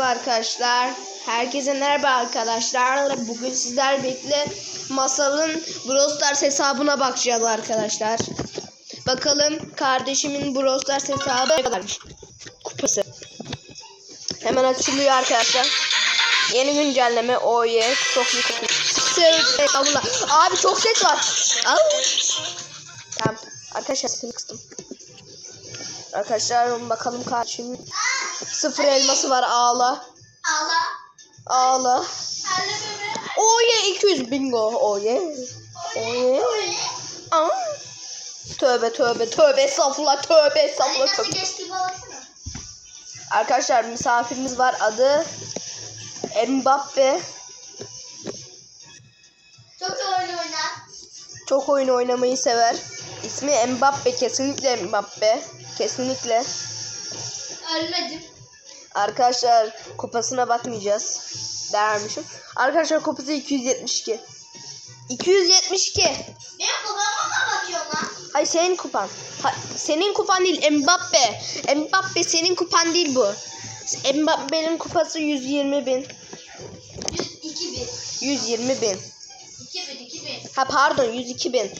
Arkadaşlar, herkese merhaba arkadaşlar. Bugün sizler bekle Masal'ın Brawl Stars hesabına bakacağız arkadaşlar. Bakalım kardeşimin Brawl Stars hesabı ne kadarmış? Kupası. Hemen açılıyor arkadaşlar. Yeni güncelleme. Oh yeah. Çok iyi. Estağfurullah. Abi çok ses var. Al. Tamam. Arkadaşlar sesini kıstım. Arkadaşlar bakalım kardeşimin sıfır elması var ağla. Ağla. Ağla. Yeah 200 bingo. Yeah. Oh yeah. Aa. Tövbe tövbe tövbe estağfurullah tövbe estağfurullah nasıl tövbe. Arkadaşlar misafirimiz var adı Mbappe. Çok oyun oynar. Çok oyun oynamayı sever. İsmi Mbappe kesinlikle Mbappe. Kesinlikle. Ölmedim. Arkadaşlar kupasına bakmayacağız. Dermişim. Arkadaşlar kupası 272. 272. Benim babama mı bakıyorsun lan? Hay senin kupan. Ha, senin kupan değil Mbappe. Mbappe senin kupan değil bu. Mbappe'nin kupası 120 bin. 102 bin. 120 bin. 2 bin 2 bin. Ha pardon 102 bin.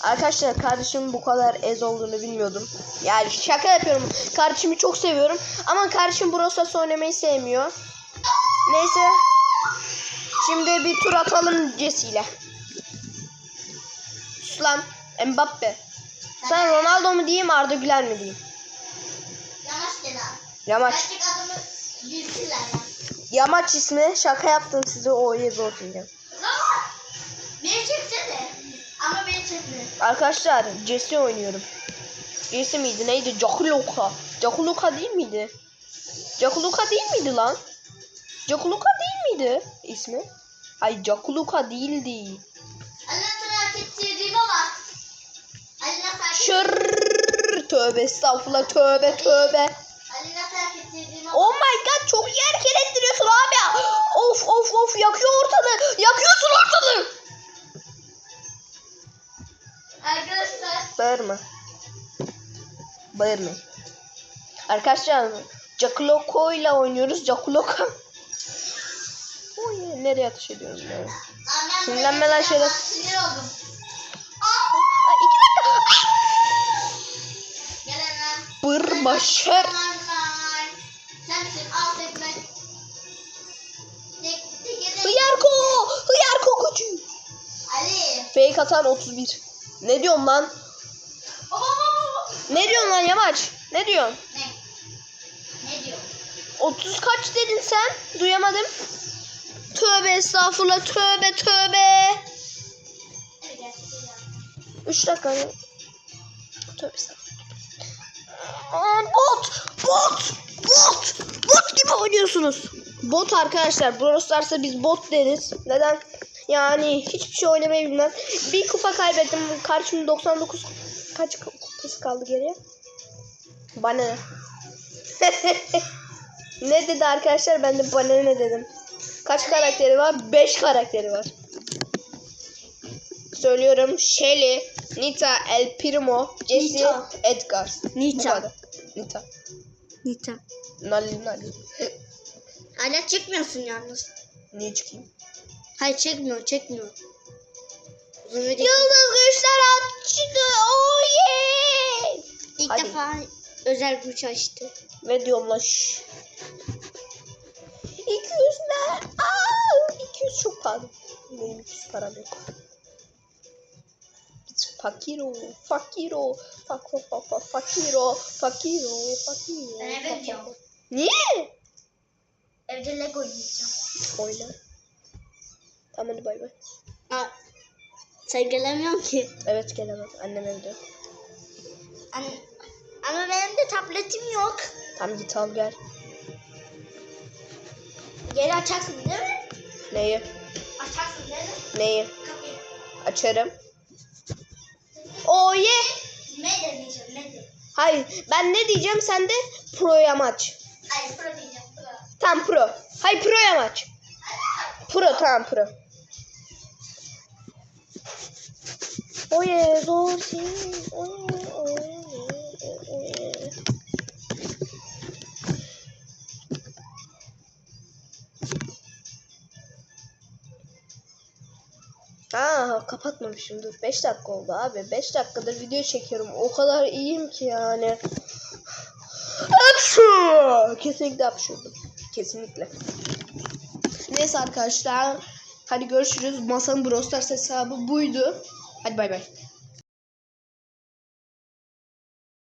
Arkadaşlar kardeşimin bu kadar ez olduğunu bilmiyordum. Yani şaka yapıyorum. Kardeşimi çok seviyorum. Ama kardeşim Brawl Stars oynamayı sevmiyor. Neyse. Şimdi bir tur atalım Jesse ile. Sus lan. Mbappe. Sen Ronaldo mu diyeyim Arda Güler mi diyeyim? Yamaç gel abi. Yamaç. Gerçek bilsinler lan. Yamaç ismi. Şaka yaptım size o zor diyeceğim. Arkadaşlar Jesse oynuyorum. Jesse miydi neydi? Jakuluka. Jakuluka değil miydi? Jakuluka değil miydi lan? Jakuluka değil miydi ismi? Ay Jakuluka değildi. Şırrrr. Tövbe estağfurullah tövbe tövbe. Oh my god çok iyi hareket ettiriyorsun abi. Of of of yakıyor ortalığı. Yakıyorsun ortalığı. Arkadaşlar. Bağırma. Bağırma. Arkadaşlar Jakuloko ile oynuyoruz. Jakuloko. Oy nereye ateş ediyorum ben Sinirlenme lan şöyle. Sinir oldum. Ay, iki dakika. Bır tek tek. Hıyarko. Hıyarko koçu. Ali. Fake atan 31. Ne diyorsun lan? Ne diyorsun lan Yamaç? Ne diyorsun? Ne? Ne diyor? 30 kaç dedin sen? Duyamadım. Tövbe estağfurullah tövbe tövbe. Evet gerçekten. 3 dakika. Tövbe estağfurullah. Bot! Bot! Bot! Bot gibi oynuyorsunuz. Bot arkadaşlar. Brawl Stars'a biz bot deriz. Neden? Yani hiçbir şey oynamayı bilmem. Bir kupa kaybettim. Karşımda 99 kaç kupası kaldı geriye? Bana ne? dedi arkadaşlar? Ben de bana ne dedim. Kaç karakteri var? 5 karakteri var. Söylüyorum. Shelly, Nita, El Primo, Jesse, Nita. Edgar. Nita. Nita. Nita. Nali Nali. Hala çekmiyorsun yalnız. Niye çıkayım? Hayır çekmiyor çekmiyor. Yıldız güçler açtı. Oh yeah. İlk Hadi. defa özel güç açtı. Ve şşş. 200 ne? Aa, 200 çok pahalı. Benim 200 param yok. Fakiro, fakiro, fak fak fak fak fakiro, fakiro, fakiro. Ben eve gidiyorum. Niye? Evde Lego oynayacağım. Oyna. Tamam hadi bay bay. Aa, sen gelemiyorsun ki. Evet gelemem. Annem evde. An ama benim de tabletim yok. Tamam git al gel. Geri açarsın değil mi? Neyi? Açarsın değil mi? Neyi? Kapıyı. Açarım. Oh yeah. Ne diyeceğim ne de. Hayır ben ne diyeceğim sen de pro'ya maç. Ay pro diyeceğim pro. Tam pro. Hayır pro'ya maç. Pro tamam pro. Oye zor değil. Aa kapatmamışım dur. 5 dakika oldu abi. 5 dakikadır video çekiyorum. O kadar iyiyim ki yani. Absurd kesinlikle absurdum kesinlikle. Neyse arkadaşlar. Hadi görüşürüz. Masanın Brostar hesabı buydu. Bay bay.